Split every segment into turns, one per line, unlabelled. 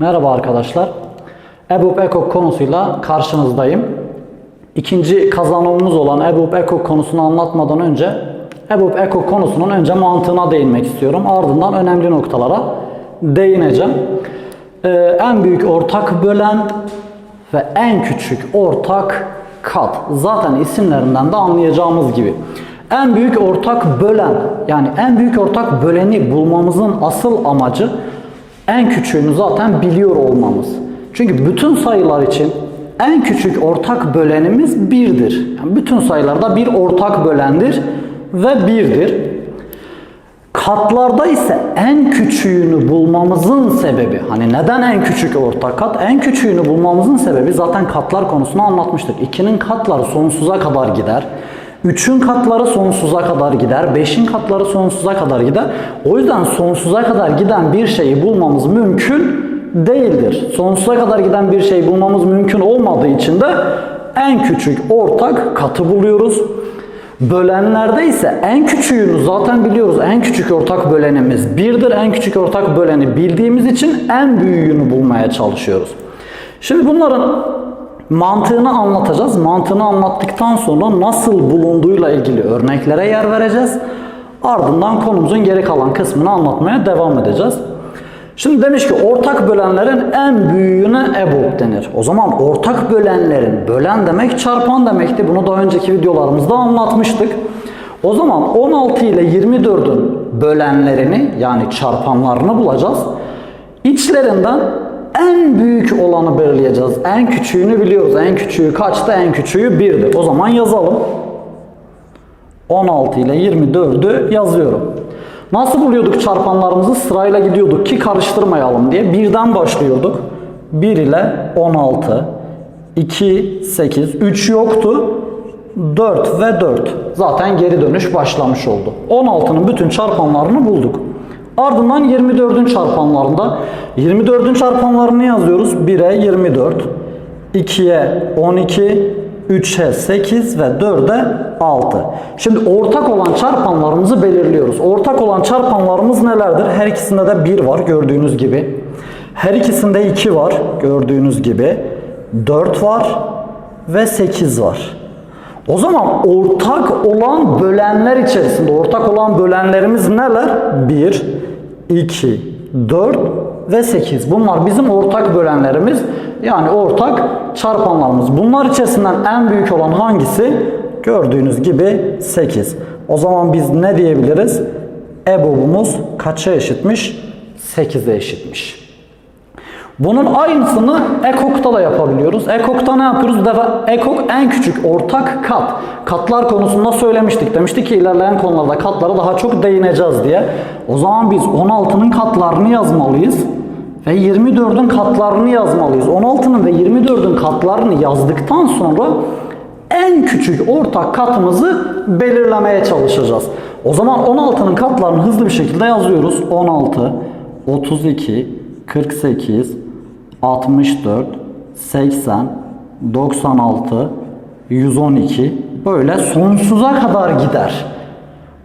Merhaba arkadaşlar. EBUB EKOK konusuyla karşınızdayım. İkinci kazanımımız olan EBUB EKOK konusunu anlatmadan önce EBUB EKOK konusunun önce mantığına değinmek istiyorum. Ardından önemli noktalara değineceğim. Ee, en büyük ortak bölen ve en küçük ortak kat. Zaten isimlerinden de anlayacağımız gibi. En büyük ortak bölen yani en büyük ortak böleni bulmamızın asıl amacı en küçüğünü zaten biliyor olmamız. Çünkü bütün sayılar için en küçük ortak bölenimiz birdir. Yani bütün sayılarda bir ortak bölendir ve birdir. Katlarda ise en küçüğünü bulmamızın sebebi, hani neden en küçük ortak kat? En küçüğünü bulmamızın sebebi zaten katlar konusunu anlatmıştık. 2'nin katları sonsuza kadar gider. 3'ün katları sonsuza kadar gider. 5'in katları sonsuza kadar gider. O yüzden sonsuza kadar giden bir şeyi bulmamız mümkün değildir. Sonsuza kadar giden bir şeyi bulmamız mümkün olmadığı için de en küçük ortak katı buluyoruz. Bölenlerde ise en küçüğünü zaten biliyoruz. En küçük ortak bölenimiz birdir. En küçük ortak böleni bildiğimiz için en büyüğünü bulmaya çalışıyoruz. Şimdi bunların mantığını anlatacağız. Mantığını anlattıktan sonra nasıl bulunduğuyla ilgili örneklere yer vereceğiz. Ardından konumuzun geri kalan kısmını anlatmaya devam edeceğiz. Şimdi demiş ki ortak bölenlerin en büyüğüne EBOB denir. O zaman ortak bölenlerin bölen demek çarpan demekti. Bunu daha önceki videolarımızda anlatmıştık. O zaman 16 ile 24'ün bölenlerini yani çarpanlarını bulacağız. İçlerinden en büyük olanı belirleyeceğiz. En küçüğünü biliyoruz. En küçüğü kaçtı? En küçüğü 1'di. O zaman yazalım. 16 ile 24'ü yazıyorum. Nasıl buluyorduk çarpanlarımızı? Sırayla gidiyorduk ki karıştırmayalım diye. Birden başlıyorduk. 1 ile 16, 2, 8, 3 yoktu. 4 ve 4. Zaten geri dönüş başlamış oldu. 16'nın bütün çarpanlarını bulduk. Ardından 24'ün çarpanlarında 24'ün çarpanlarını yazıyoruz. 1'e 24, 2'ye 12, 3'e 8 ve 4'e 6. Şimdi ortak olan çarpanlarımızı belirliyoruz. Ortak olan çarpanlarımız nelerdir? Her ikisinde de 1 var gördüğünüz gibi. Her ikisinde 2 var gördüğünüz gibi. 4 var ve 8 var. O zaman ortak olan bölenler içerisinde ortak olan bölenlerimiz neler? 1, 2, 4 ve 8. Bunlar bizim ortak bölenlerimiz. Yani ortak çarpanlarımız. Bunlar içerisinden en büyük olan hangisi? Gördüğünüz gibi 8. O zaman biz ne diyebiliriz? EBOB'umuz kaça eşitmiş? 8'e eşitmiş. Bunun aynısını EKOK'ta da yapabiliyoruz. EKOK'ta ne yapıyoruz? Defa EKOK en küçük ortak kat. Katlar konusunda söylemiştik. Demiştik ki ilerleyen konularda katlara daha çok değineceğiz diye. O zaman biz 16'nın katlarını yazmalıyız. Ve 24'ün katlarını yazmalıyız. 16'nın ve 24'ün katlarını yazdıktan sonra en küçük ortak katımızı belirlemeye çalışacağız. O zaman 16'nın katlarını hızlı bir şekilde yazıyoruz. 16, 32, 48, 64, 80, 96, 112 böyle sonsuza kadar gider.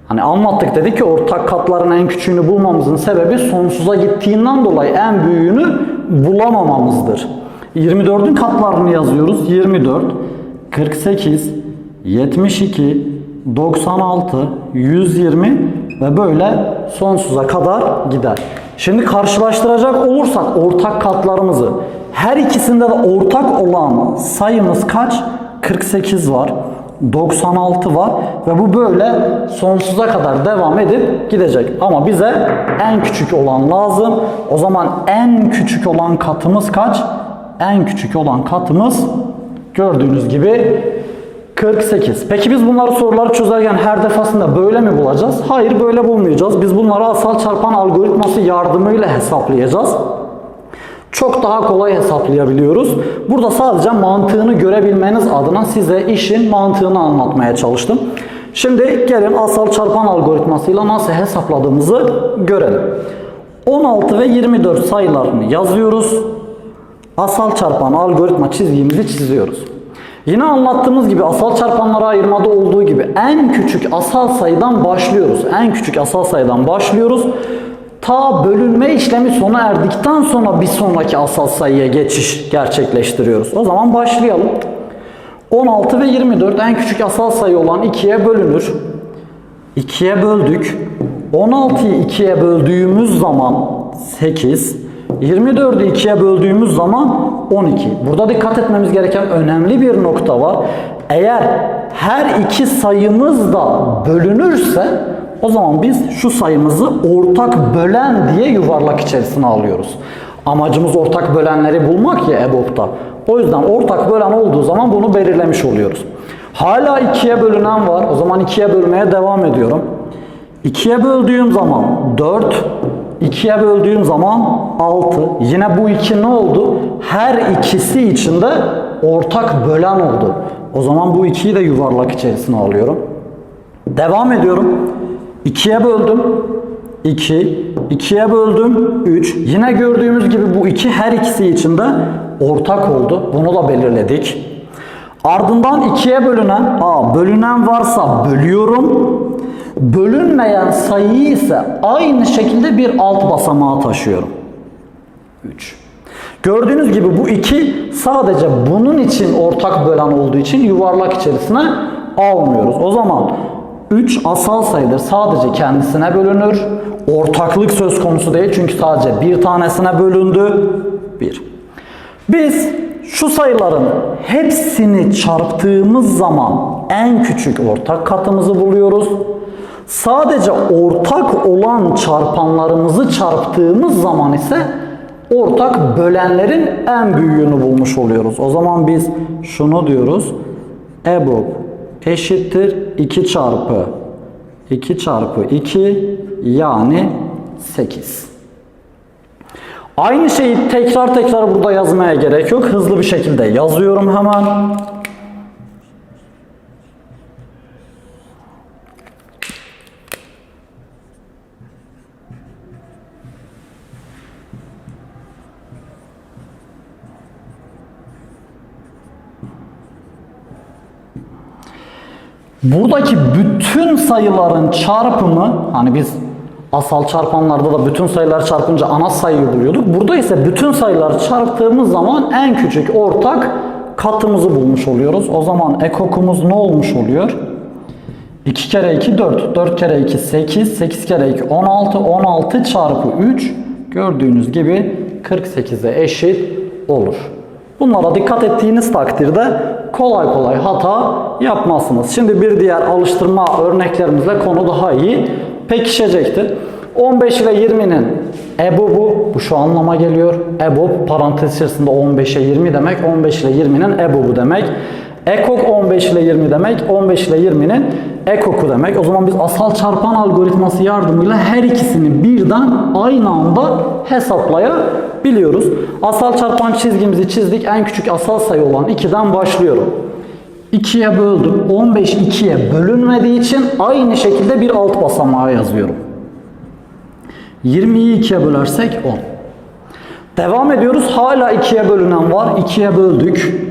Hani anlattık dedik ki ortak katların en küçüğünü bulmamızın sebebi sonsuza gittiğinden dolayı en büyüğünü bulamamamızdır. 24'ün katlarını yazıyoruz. 24, 48, 72, 96, 120 ve böyle sonsuza kadar gider. Şimdi karşılaştıracak olursak ortak katlarımızı her ikisinde de ortak olan sayımız kaç? 48 var. 96 var ve bu böyle sonsuza kadar devam edip gidecek. Ama bize en küçük olan lazım. O zaman en küçük olan katımız kaç? En küçük olan katımız gördüğünüz gibi 48. Peki biz bunları soruları çözerken her defasında böyle mi bulacağız? Hayır böyle bulmayacağız. Biz bunları asal çarpan algoritması yardımıyla hesaplayacağız. Çok daha kolay hesaplayabiliyoruz. Burada sadece mantığını görebilmeniz adına size işin mantığını anlatmaya çalıştım. Şimdi gelin asal çarpan algoritmasıyla nasıl hesapladığımızı görelim. 16 ve 24 sayılarını yazıyoruz. Asal çarpan algoritma çizgimizi çiziyoruz. Yine anlattığımız gibi asal çarpanlara ayırmada olduğu gibi en küçük asal sayıdan başlıyoruz. En küçük asal sayıdan başlıyoruz. Ta bölünme işlemi sona erdikten sonra bir sonraki asal sayıya geçiş gerçekleştiriyoruz. O zaman başlayalım. 16 ve 24 en küçük asal sayı olan 2'ye bölünür. 2'ye böldük. 16'yı 2'ye böldüğümüz zaman 8, 24'ü 2'ye böldüğümüz zaman 12. Burada dikkat etmemiz gereken önemli bir nokta var. Eğer her iki sayımız da bölünürse o zaman biz şu sayımızı ortak bölen diye yuvarlak içerisine alıyoruz. Amacımız ortak bölenleri bulmak ya EBOB'da. O yüzden ortak bölen olduğu zaman bunu belirlemiş oluyoruz. Hala ikiye bölünen var. O zaman ikiye bölmeye devam ediyorum. 2'ye böldüğüm zaman 4, 2'ye böldüğüm zaman 6. Yine bu iki ne oldu? Her ikisi içinde ortak bölen oldu. O zaman bu ikiyi de yuvarlak içerisine alıyorum. Devam ediyorum. 2'ye böldüm. 2, 2'ye böldüm 3. Yine gördüğümüz gibi bu iki her ikisi içinde ortak oldu. Bunu da belirledik. Ardından ikiye bölünen, a bölünen varsa bölüyorum. Bölünmeyen sayıyı ise aynı şekilde bir alt basamağa taşıyorum. 3. Gördüğünüz gibi bu iki sadece bunun için ortak bölen olduğu için yuvarlak içerisine almıyoruz. O zaman 3 asal sayıdır. Sadece kendisine bölünür. Ortaklık söz konusu değil çünkü sadece bir tanesine bölündü. 1. Biz şu sayıların hepsini çarptığımız zaman en küçük ortak katımızı buluyoruz. Sadece ortak olan çarpanlarımızı çarptığımız zaman ise ortak bölenlerin en büyüğünü bulmuş oluyoruz. O zaman biz şunu diyoruz. EBOB eşittir 2 çarpı 2 çarpı 2 yani 8. Aynı şeyi tekrar tekrar burada yazmaya gerek yok. Hızlı bir şekilde yazıyorum hemen. Buradaki bütün sayıların çarpımı hani biz asal çarpanlarda da bütün sayılar çarpınca ana sayıyı buluyorduk. Burada ise bütün sayıları çarptığımız zaman en küçük ortak katımızı bulmuş oluyoruz. O zaman ekokumuz ne olmuş oluyor? 2 kere 2 4, 4 kere 2 8, 8 kere 2 16, 16 çarpı 3 gördüğünüz gibi 48'e eşit olur. Bunlara dikkat ettiğiniz takdirde kolay kolay hata yapmazsınız. Şimdi bir diğer alıştırma örneklerimizle konu daha iyi pekişecektir. 15 ile 20'nin EBOB'u bu şu anlama geliyor. EBOB parantez içerisinde 15'e 20 demek. 15 ile 20'nin EBOB'u demek. Ekok 15 ile 20 demek. 15 ile 20'nin ekoku demek. O zaman biz asal çarpan algoritması yardımıyla her ikisini birden aynı anda hesaplayabiliyoruz. Asal çarpan çizgimizi çizdik. En küçük asal sayı olan 2'den başlıyorum. 2'ye böldüm. 15 2'ye bölünmediği için aynı şekilde bir alt basamağa yazıyorum. 20'yi 2'ye bölersek 10. Devam ediyoruz. Hala 2'ye bölünen var. 2'ye böldük.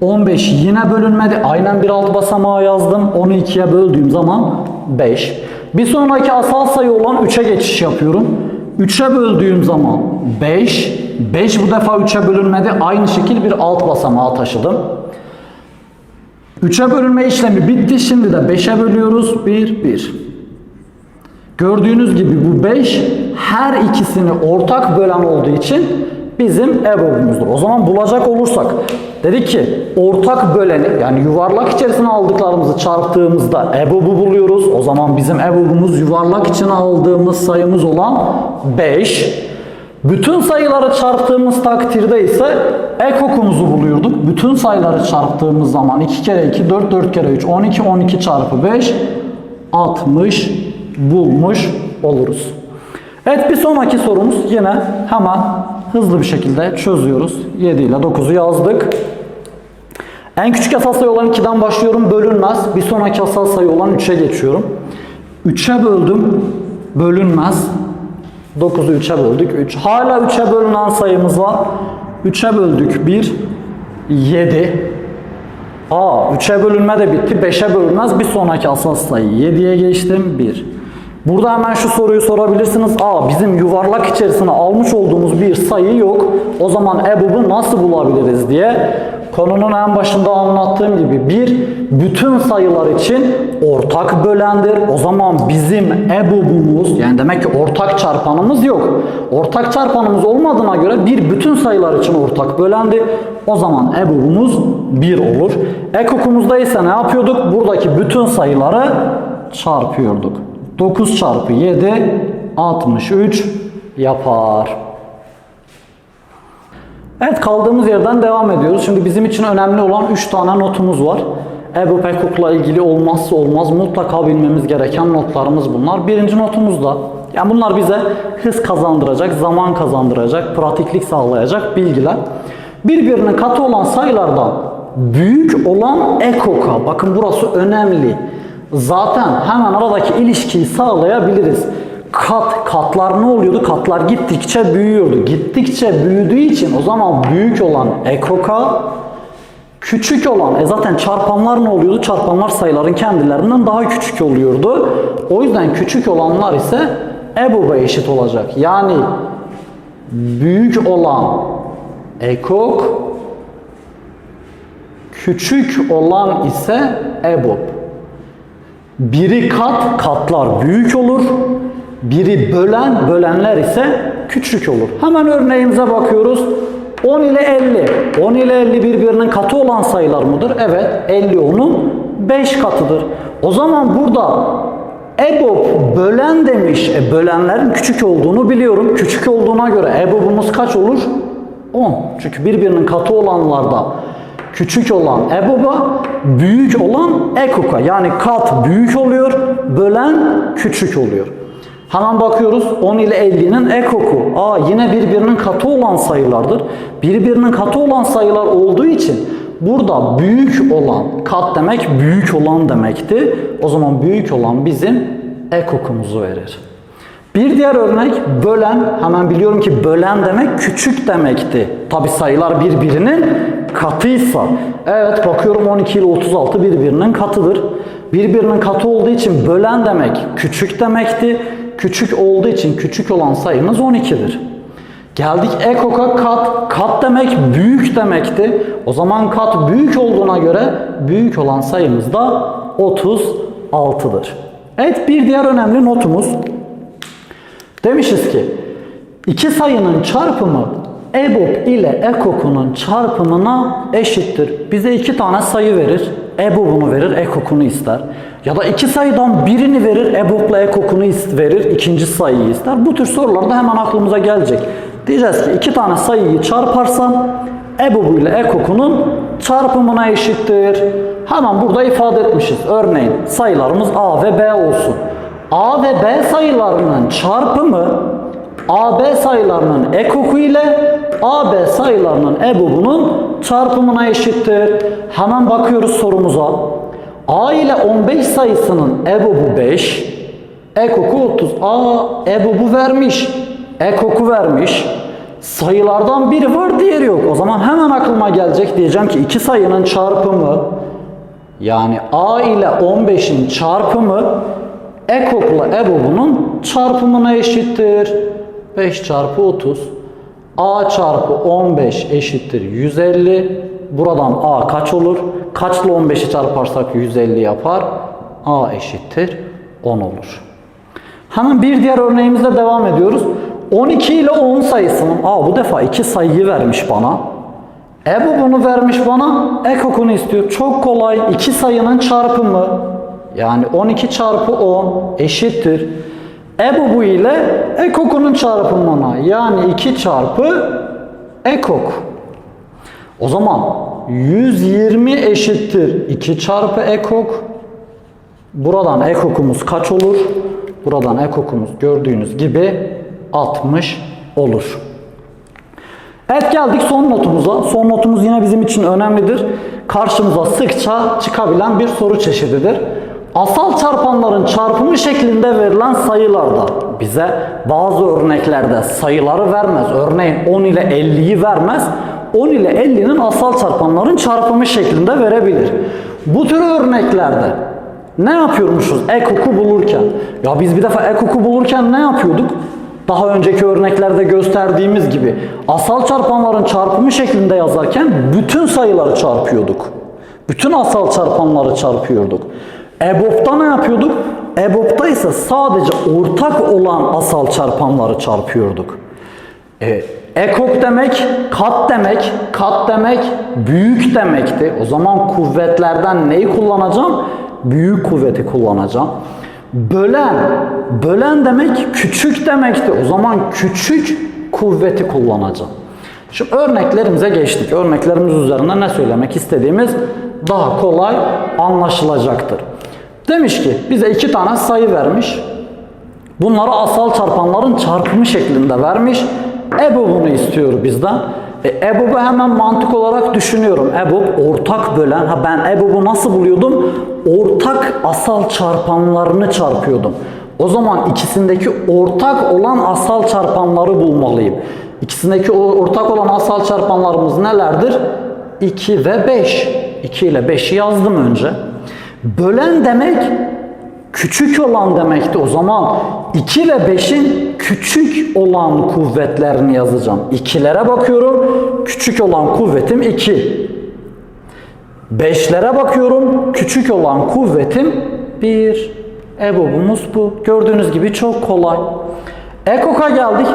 15 yine bölünmedi. Aynen bir alt basamağa yazdım. Onu 2'ye böldüğüm zaman 5. Bir sonraki asal sayı olan 3'e geçiş yapıyorum. 3'e böldüğüm zaman 5. 5 bu defa 3'e bölünmedi. Aynı şekil bir alt basamağa taşıdım. 3'e bölünme işlemi bitti. Şimdi de 5'e bölüyoruz. 1, 1. Gördüğünüz gibi bu 5 her ikisini ortak bölen olduğu için bizim EBOB'umuzdur. O zaman bulacak olursak dedik ki ortak böleni yani yuvarlak içerisine aldıklarımızı çarptığımızda EBOB'u buluyoruz. O zaman bizim EBOB'umuz yuvarlak içine aldığımız sayımız olan 5. Bütün sayıları çarptığımız takdirde ise ekokumuzu buluyorduk. Bütün sayıları çarptığımız zaman 2 kere 2, 4, 4 kere 3, 12, 12 çarpı 5, 60 bulmuş oluruz. Evet bir sonraki sorumuz yine hemen hızlı bir şekilde çözüyoruz. 7 ile 9'u yazdık. En küçük asal sayı olan 2'den başlıyorum. Bölünmez. Bir sonraki asal sayı olan 3'e geçiyorum. 3'e böldüm. Bölünmez. 9'u 3'e böldük. 3. Hala 3'e bölünen sayımız var. 3'e böldük. 1. 7. Aa 3'e bölünme de bitti. 5'e bölünmez. Bir sonraki asal sayı 7'ye geçtim. 1. Burada hemen şu soruyu sorabilirsiniz. Aa bizim yuvarlak içerisine almış olduğumuz bir sayı yok. O zaman EBOB'u nasıl bulabiliriz diye konunun en başında anlattığım gibi bir bütün sayılar için ortak bölendir. O zaman bizim EBOB'umuz yani demek ki ortak çarpanımız yok. Ortak çarpanımız olmadığına göre bir bütün sayılar için ortak bölendi. O zaman EBOB'umuz 1 olur. Ekokumuzda ise ne yapıyorduk? Buradaki bütün sayıları çarpıyorduk. 9 çarpı 7 63 yapar. Evet kaldığımız yerden devam ediyoruz. Şimdi bizim için önemli olan 3 tane notumuz var. Ebu Pekuk'la ilgili olmazsa olmaz mutlaka bilmemiz gereken notlarımız bunlar. Birinci notumuz da yani bunlar bize hız kazandıracak, zaman kazandıracak, pratiklik sağlayacak bilgiler. Birbirine katı olan sayılardan büyük olan ekoka. Bakın burası önemli. Zaten hemen aradaki ilişkiyi sağlayabiliriz. Kat, katlar ne oluyordu? Katlar gittikçe büyüyordu. Gittikçe büyüdüğü için o zaman büyük olan ekoka küçük olan, e zaten çarpanlar ne oluyordu? Çarpanlar sayıların kendilerinden daha küçük oluyordu. O yüzden küçük olanlar ise EBOB'a eşit olacak. Yani büyük olan ekok, küçük olan ise EBOB. Biri kat, katlar büyük olur. Biri bölen, bölenler ise küçük olur. Hemen örneğimize bakıyoruz. 10 ile 50. 10 ile 50 birbirinin katı olan sayılar mıdır? Evet. 50 onun 5 katıdır. O zaman burada EBOB bölen demiş. E, bölenlerin küçük olduğunu biliyorum. Küçük olduğuna göre EBOB'umuz kaç olur? 10. Çünkü birbirinin katı olanlarda küçük olan EBOB'a, büyük olan EKOK'a. Yani kat büyük oluyor, bölen küçük oluyor. Hemen bakıyoruz 10 ile 50'nin ekoku. Aa yine birbirinin katı olan sayılardır. Birbirinin katı olan sayılar olduğu için burada büyük olan kat demek büyük olan demekti. O zaman büyük olan bizim ekokumuzu verir. Bir diğer örnek bölen. Hemen biliyorum ki bölen demek küçük demekti. Tabi sayılar birbirinin katıysa. Evet bakıyorum 12 ile 36 birbirinin katıdır. Birbirinin katı olduğu için bölen demek küçük demekti. Küçük olduğu için küçük olan sayımız 12'dir. Geldik ekoka kat. Kat demek büyük demekti. O zaman kat büyük olduğuna göre büyük olan sayımız da 36'dır. Evet bir diğer önemli notumuz. Demişiz ki iki sayının çarpımı EBOB ile EKOK'unun çarpımına eşittir. Bize iki tane sayı verir. EBOB'unu verir, EKOK'unu ister. Ya da iki sayıdan birini verir, EBOB'la EKOK'unu verir, ikinci sayıyı ister. Bu tür sorular da hemen aklımıza gelecek. Diyeceğiz ki iki tane sayıyı çarparsam EBOB ile EKOK'unun çarpımına eşittir. Hemen burada ifade etmişiz. Örneğin sayılarımız A ve B olsun. A ve B sayılarının çarpımı AB sayılarının ekoku ile AB sayılarının EBOB'unun çarpımına eşittir. Hemen bakıyoruz sorumuza. A ile 15 sayısının EBOB'u 5, ekoku 30. A EBOB'u vermiş, ekoku vermiş. Sayılardan biri var, diğeri yok. O zaman hemen aklıma gelecek diyeceğim ki iki sayının çarpımı yani A ile 15'in çarpımı ekokla EBOB'unun çarpımına eşittir. 5 çarpı 30. A çarpı 15 eşittir 150. Buradan A kaç olur? Kaçla 15'i çarparsak 150 yapar. A eşittir 10 olur. Hemen bir diğer örneğimizle devam ediyoruz. 12 ile 10 sayısının, aa bu defa iki sayıyı vermiş bana. EBO bunu vermiş bana, ekokunu istiyor. Çok kolay. iki sayının çarpımı. Yani 12 çarpı 10 eşittir. EBO bu ile ekokunun çarpımına. Yani 2 çarpı ekok. O zaman 120 eşittir 2 çarpı ekok. Buradan ekokumuz kaç olur? Buradan ekokumuz gördüğünüz gibi 60 olur. Evet geldik son notumuza. Son notumuz yine bizim için önemlidir. Karşımıza sıkça çıkabilen bir soru çeşididir. Asal çarpanların çarpımı şeklinde verilen sayılarda bize bazı örneklerde sayıları vermez. Örneğin 10 ile 50'yi vermez. 10 ile 50'nin asal çarpanların çarpımı şeklinde verebilir. Bu tür örneklerde Ne yapıyormuşuz ekoku bulurken? Ya biz bir defa ekoku bulurken ne yapıyorduk? Daha önceki örneklerde gösterdiğimiz gibi asal çarpanların çarpımı şeklinde yazarken bütün sayıları çarpıyorduk. Bütün asal çarpanları çarpıyorduk. EBOB'da ne yapıyorduk? EBOB'da ise sadece ortak olan asal çarpanları çarpıyorduk. E, ekok demek, kat demek, kat demek büyük demekti. O zaman kuvvetlerden neyi kullanacağım? Büyük kuvveti kullanacağım. Bölen, bölen demek küçük demekti. O zaman küçük kuvveti kullanacağım. Şimdi örneklerimize geçtik. Örneklerimiz üzerinde ne söylemek istediğimiz daha kolay anlaşılacaktır. Demiş ki bize iki tane sayı vermiş. Bunları asal çarpanların çarpımı şeklinde vermiş. EBOB'unu istiyor bizden. E, EBOB'u hemen mantık olarak düşünüyorum. EBOB ortak bölen. Ha ben EBOB'u nasıl buluyordum? Ortak asal çarpanlarını çarpıyordum. O zaman ikisindeki ortak olan asal çarpanları bulmalıyım. İkisindeki ortak olan asal çarpanlarımız nelerdir? 2 ve 5. 2 ile 5'i yazdım önce. Bölen demek küçük olan demekti. O zaman 2 ve 5'in küçük olan kuvvetlerini yazacağım. 2'lere bakıyorum. Küçük olan kuvvetim 2. 5'lere bakıyorum. Küçük olan kuvvetim 1. EBOB'umuz bu. Gördüğünüz gibi çok kolay. Ekok'a geldik.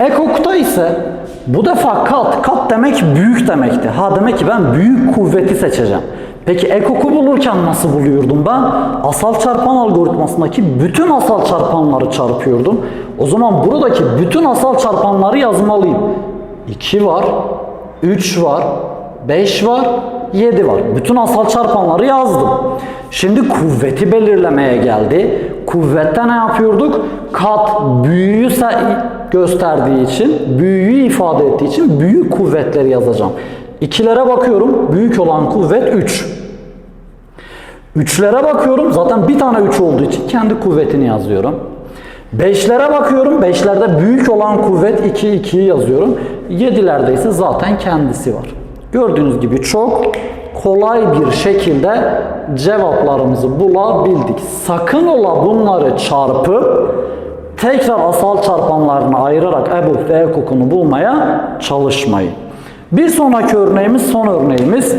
Ekok'ta ise bu defa kat, kat demek büyük demekti. Ha demek ki ben büyük kuvveti seçeceğim. Peki ekok'u bulurken nasıl buluyordum ben? Asal çarpan algoritmasındaki bütün asal çarpanları çarpıyordum. O zaman buradaki bütün asal çarpanları yazmalıyım. 2 var, 3 var, 5 var, 7 var. Bütün asal çarpanları yazdım. Şimdi kuvveti belirlemeye geldi. Kuvvette ne yapıyorduk? Kat büyüğü sa- gösterdiği için, büyüğü ifade ettiği için büyük kuvvetleri yazacağım. İkilere bakıyorum. Büyük olan kuvvet 3. Üçlere bakıyorum. Zaten bir tane 3 olduğu için kendi kuvvetini yazıyorum. Beşlere bakıyorum. Beşlerde büyük olan kuvvet 2, 2'yi yazıyorum. Yedilerde ise zaten kendisi var. Gördüğünüz gibi çok kolay bir şekilde cevaplarımızı bulabildik. Sakın ola bunları çarpıp tekrar asal çarpanlarını ayırarak EBOB ve ekokunu bulmaya çalışmayın. Bir sonraki örneğimiz son örneğimiz.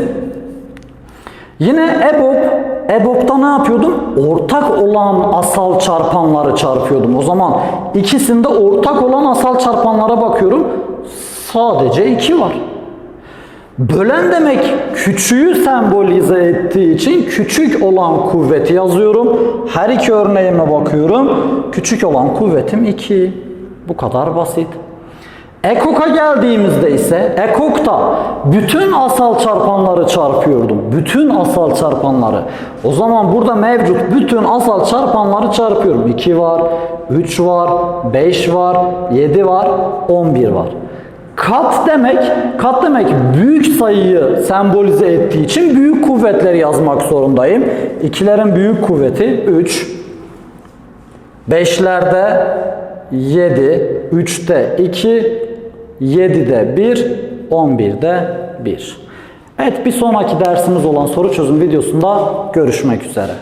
Yine EBOB, EBOB'da ne yapıyordum? Ortak olan asal çarpanları çarpıyordum. O zaman ikisinde ortak olan asal çarpanlara bakıyorum. Sadece 2 var. Bölen demek küçüğü sembolize ettiği için küçük olan kuvveti yazıyorum. Her iki örneğime bakıyorum. Küçük olan kuvvetim 2. Bu kadar basit. Ekok'a geldiğimizde ise ekokta bütün asal çarpanları çarpıyordum. Bütün asal çarpanları. O zaman burada mevcut bütün asal çarpanları çarpıyorum. 2 var, 3 var, 5 var, 7 var, 11 var. Kat demek, kat demek büyük sayıyı sembolize ettiği için büyük kuvvetleri yazmak zorundayım. İkilerin büyük kuvveti 3. Beşlerde 7, 3'te 2, 7'de 1, 11'de 1. Evet bir sonraki dersimiz olan soru çözüm videosunda görüşmek üzere.